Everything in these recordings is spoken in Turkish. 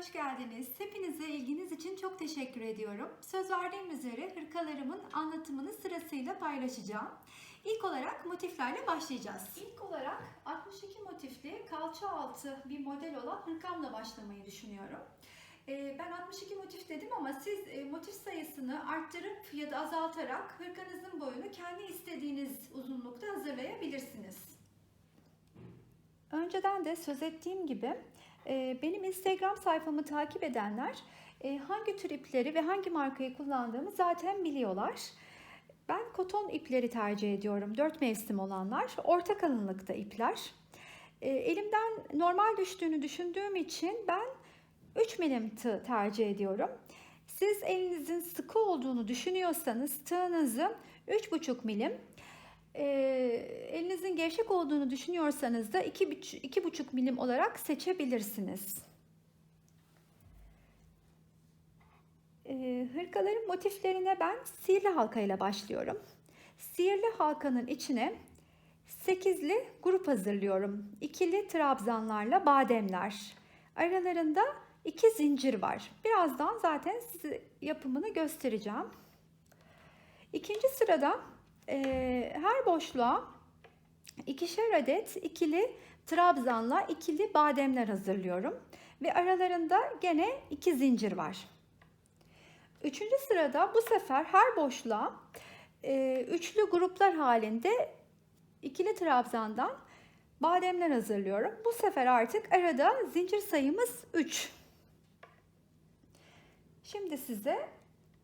Hoş geldiniz. Hepinize ilginiz için çok teşekkür ediyorum. Söz verdiğim üzere hırkalarımın anlatımını sırasıyla paylaşacağım. İlk olarak motiflerle başlayacağız. İlk olarak 62 motifli kalça altı bir model olan hırkamla başlamayı düşünüyorum. Ee, Ben 62 motif dedim ama siz e, motif sayısını arttırıp ya da azaltarak hırkanızın boyunu kendi istediğiniz uzunlukta hazırlayabilirsiniz. Önceden de söz ettiğim gibi benim Instagram sayfamı takip edenler e, hangi tür ipleri ve hangi markayı kullandığımı zaten biliyorlar. Ben koton ipleri tercih ediyorum. 4 mevsim olanlar. Orta kalınlıkta ipler. E, Elimden normal düştüğünü düşündüğüm için ben 3 milim tığ tercih ediyorum. Siz elinizin sıkı olduğunu düşünüyorsanız tığınızı 3,5 milim, e, elinizin gevşek olduğunu düşünüyorsanız da 2,5 milim olarak seçebilirsiniz. E, hırkaların motiflerine ben sihirli halka ile başlıyorum. Sihirli halkanın içine 8'li grup hazırlıyorum. İkili trabzanlarla bademler. Aralarında iki zincir var. Birazdan zaten size yapımını göstereceğim. İkinci sırada e, her boşluğa ikişer adet ikili trabzanla ikili bademler hazırlıyorum. Ve aralarında gene iki zincir var. Üçüncü sırada bu sefer her boşluğa e, üçlü gruplar halinde ikili trabzandan bademler hazırlıyorum. Bu sefer artık arada zincir sayımız 3. Şimdi size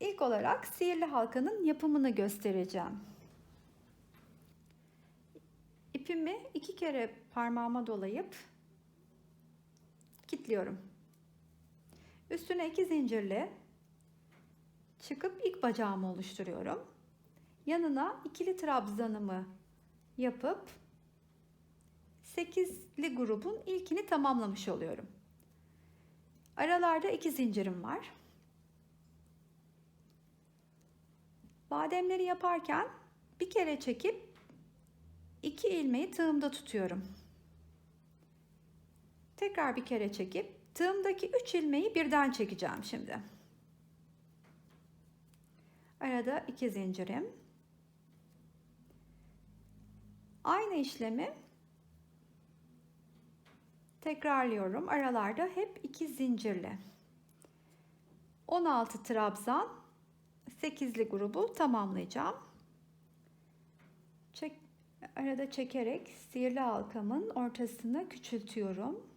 ilk olarak sihirli halkanın yapımını göstereceğim. İpimi iki kere parmağıma dolayıp kilitliyorum. Üstüne iki zincirle çıkıp ilk bacağımı oluşturuyorum. Yanına ikili trabzanımı yapıp 8'li grubun ilkini tamamlamış oluyorum. Aralarda iki zincirim var. Bademleri yaparken bir kere çekip iki ilmeği tığımda tutuyorum. Tekrar bir kere çekip tığımdaki üç ilmeği birden çekeceğim şimdi. Arada iki zincirim. Aynı işlemi tekrarlıyorum. Aralarda hep iki zincirle. 16 trabzan 8'li grubu tamamlayacağım. Arada çekerek sihirli halkamın ortasını küçültüyorum.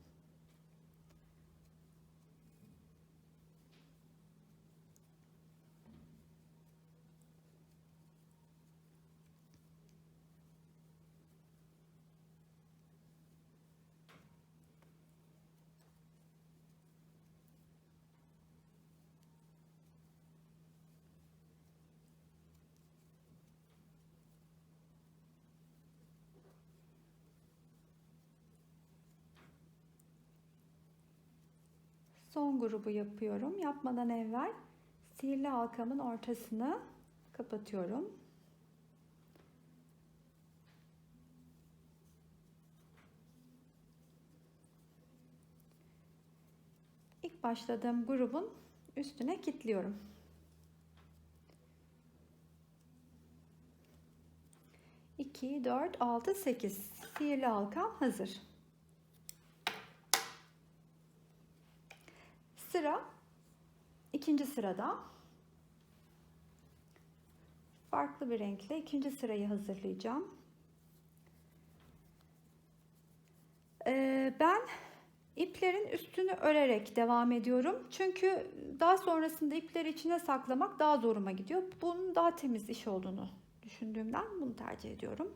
Son grubu yapıyorum. Yapmadan evvel sihirli halkamın ortasını kapatıyorum. İlk başladığım grubun üstüne kilitliyorum. İki, dört, altı, sekiz. Sihirli halkam hazır. Sıra ikinci sırada farklı bir renkle ikinci sırayı hazırlayacağım. Ee, ben iplerin üstünü örerek devam ediyorum. Çünkü daha sonrasında ipleri içine saklamak daha zoruma gidiyor. Bunun daha temiz iş olduğunu düşündüğümden bunu tercih ediyorum.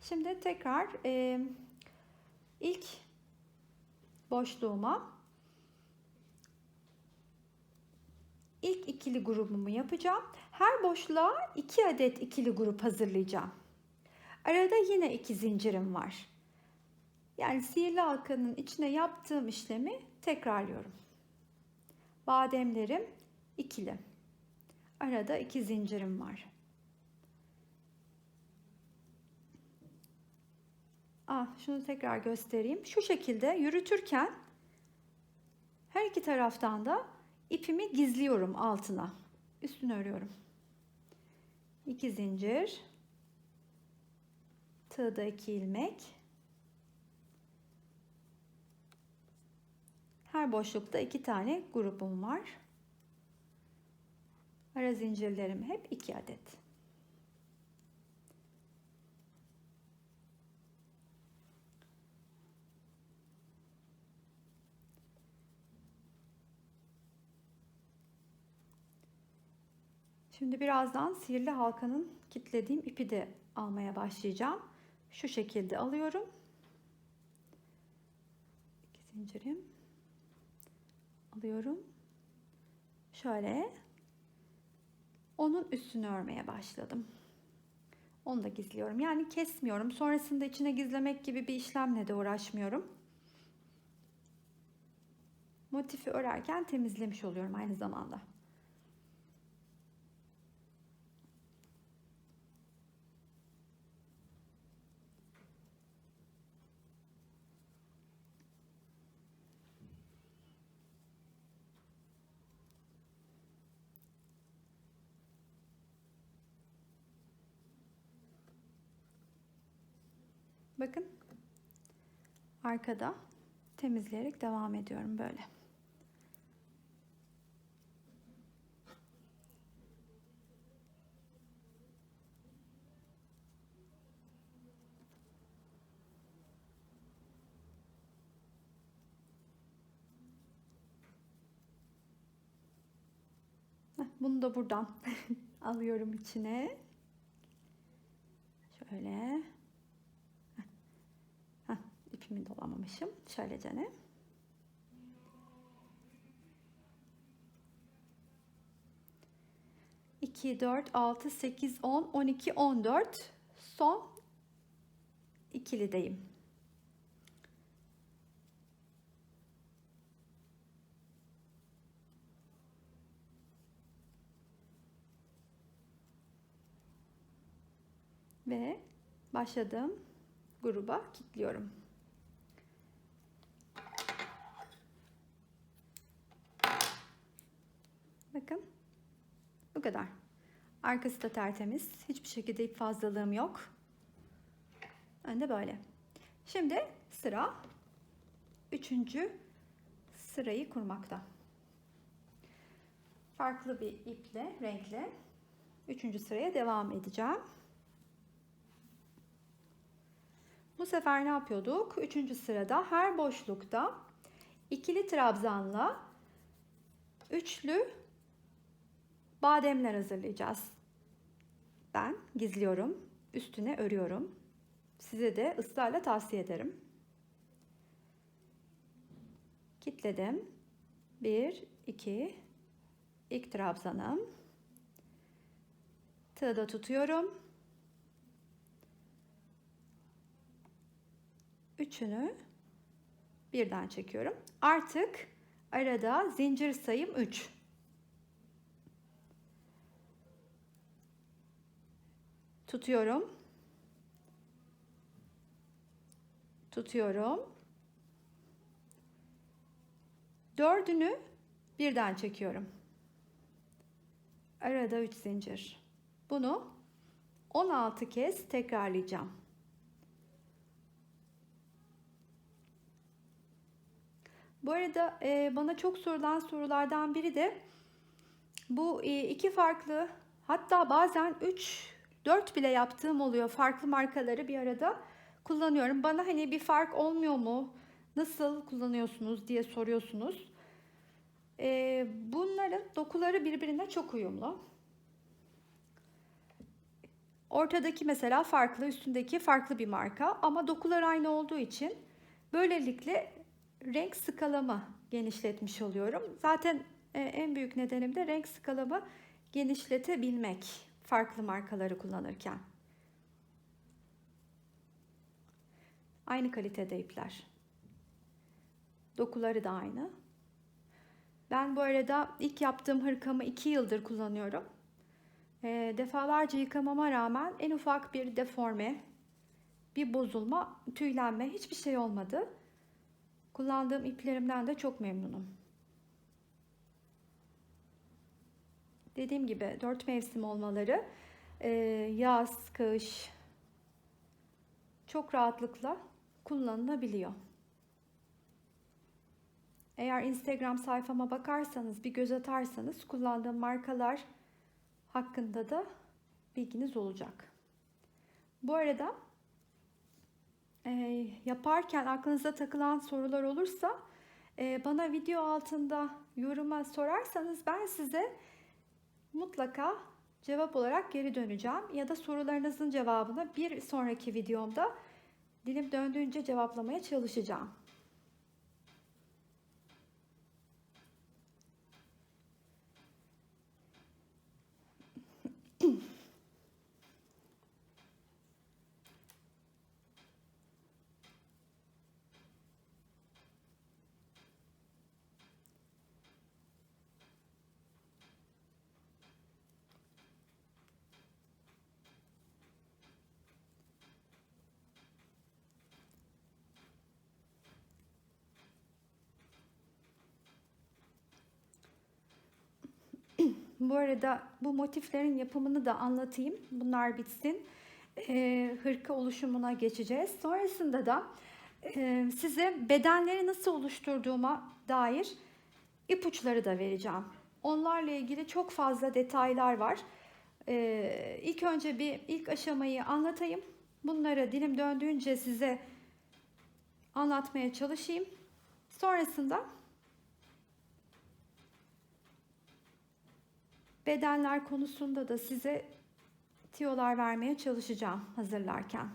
Şimdi tekrar e, ilk boşluğuma ilk ikili grubumu yapacağım. Her boşluğa iki adet ikili grup hazırlayacağım. Arada yine iki zincirim var. Yani sihirli halkanın içine yaptığım işlemi tekrarlıyorum. Bademlerim ikili. Arada iki zincirim var. Ah, şunu tekrar göstereyim. Şu şekilde yürütürken iki taraftan da ipimi gizliyorum altına. Üstünü örüyorum. 2 zincir. Tığda 2 ilmek. Her boşlukta iki tane grubum var. Ara zincirlerim hep 2 adet. Şimdi birazdan sihirli halkanın kitlediğim ipi de almaya başlayacağım. Şu şekilde alıyorum. İki zincirim. Alıyorum. Şöyle. Onun üstünü örmeye başladım. Onu da gizliyorum. Yani kesmiyorum. Sonrasında içine gizlemek gibi bir işlemle de uğraşmıyorum. Motifi örerken temizlemiş oluyorum aynı zamanda. Bakın arkada temizleyerek devam ediyorum böyle. Bunu da buradan alıyorum içine. Şöyle. İpimi dolamamışım. Şöylece ne? İki, dört, altı, sekiz, on, on iki, on dört. Son ikilideyim. ve başladığım gruba kilitliyorum. Bakın bu kadar. Arkası da tertemiz. Hiçbir şekilde ip fazlalığım yok. Önde böyle. Şimdi sıra üçüncü sırayı kurmakta. Farklı bir iple, renkle üçüncü sıraya devam edeceğim. Bu sefer ne yapıyorduk? Üçüncü sırada her boşlukta ikili trabzanla üçlü bademler hazırlayacağız. Ben gizliyorum. Üstüne örüyorum. Size de ısrarla tavsiye ederim. Kitledim. 1 2 ilk trabzanım. Tığda tutuyorum. Üçünü birden çekiyorum. Artık arada zincir sayım 3. Tutuyorum. Tutuyorum. Dördünü birden çekiyorum. Arada 3 zincir. Bunu 16 kez tekrarlayacağım. Bu arada e, bana çok sorulan sorulardan biri de bu e, iki farklı hatta bazen 3 4 bile yaptığım oluyor. Farklı markaları bir arada kullanıyorum. Bana hani bir fark olmuyor mu? Nasıl kullanıyorsunuz diye soruyorsunuz. E, bunların dokuları birbirine çok uyumlu. Ortadaki mesela farklı, üstündeki farklı bir marka ama dokular aynı olduğu için böylelikle renk skalamı genişletmiş oluyorum. Zaten e, en büyük nedenim de renk skalamı genişletebilmek farklı markaları kullanırken. Aynı kalitede ipler. Dokuları da aynı. Ben bu arada ilk yaptığım hırkamı 2 yıldır kullanıyorum. E, defalarca yıkamama rağmen en ufak bir deforme, bir bozulma, tüylenme hiçbir şey olmadı. Kullandığım iplerimden de çok memnunum. Dediğim gibi dört mevsim olmaları e, yaz, kış çok rahatlıkla kullanılabiliyor. Eğer Instagram sayfama bakarsanız, bir göz atarsanız kullandığım markalar hakkında da bilginiz olacak. Bu arada e, yaparken aklınıza takılan sorular olursa e, bana video altında yoruma sorarsanız ben size mutlaka cevap olarak geri döneceğim ya da sorularınızın cevabını bir sonraki videomda dilim döndüğünce cevaplamaya çalışacağım. Bu arada bu motiflerin yapımını da anlatayım. Bunlar bitsin. Ee, hırka oluşumuna geçeceğiz. Sonrasında da e, size bedenleri nasıl oluşturduğuma dair ipuçları da vereceğim. Onlarla ilgili çok fazla detaylar var. Ee, ilk önce bir ilk aşamayı anlatayım. Bunları dilim döndüğünce size anlatmaya çalışayım. Sonrasında bedenler konusunda da size tiyolar vermeye çalışacağım hazırlarken.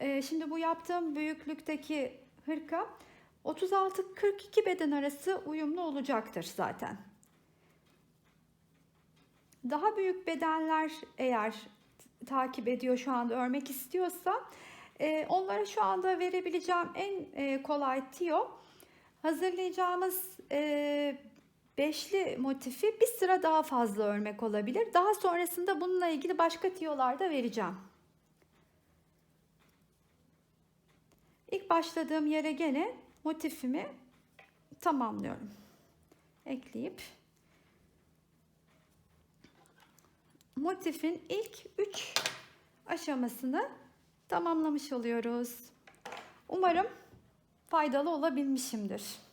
Ee, şimdi bu yaptığım büyüklükteki hırka 36-42 beden arası uyumlu olacaktır zaten. Daha büyük bedenler eğer takip ediyor şu anda örmek istiyorsa e, onlara şu anda verebileceğim en e, kolay tiyo hazırlayacağımız e, beşli motifi bir sıra daha fazla örmek olabilir. Daha sonrasında bununla ilgili başka tiyolar da vereceğim. İlk başladığım yere gene motifimi tamamlıyorum. Ekleyip motifin ilk 3 aşamasını tamamlamış oluyoruz. Umarım faydalı olabilmişimdir.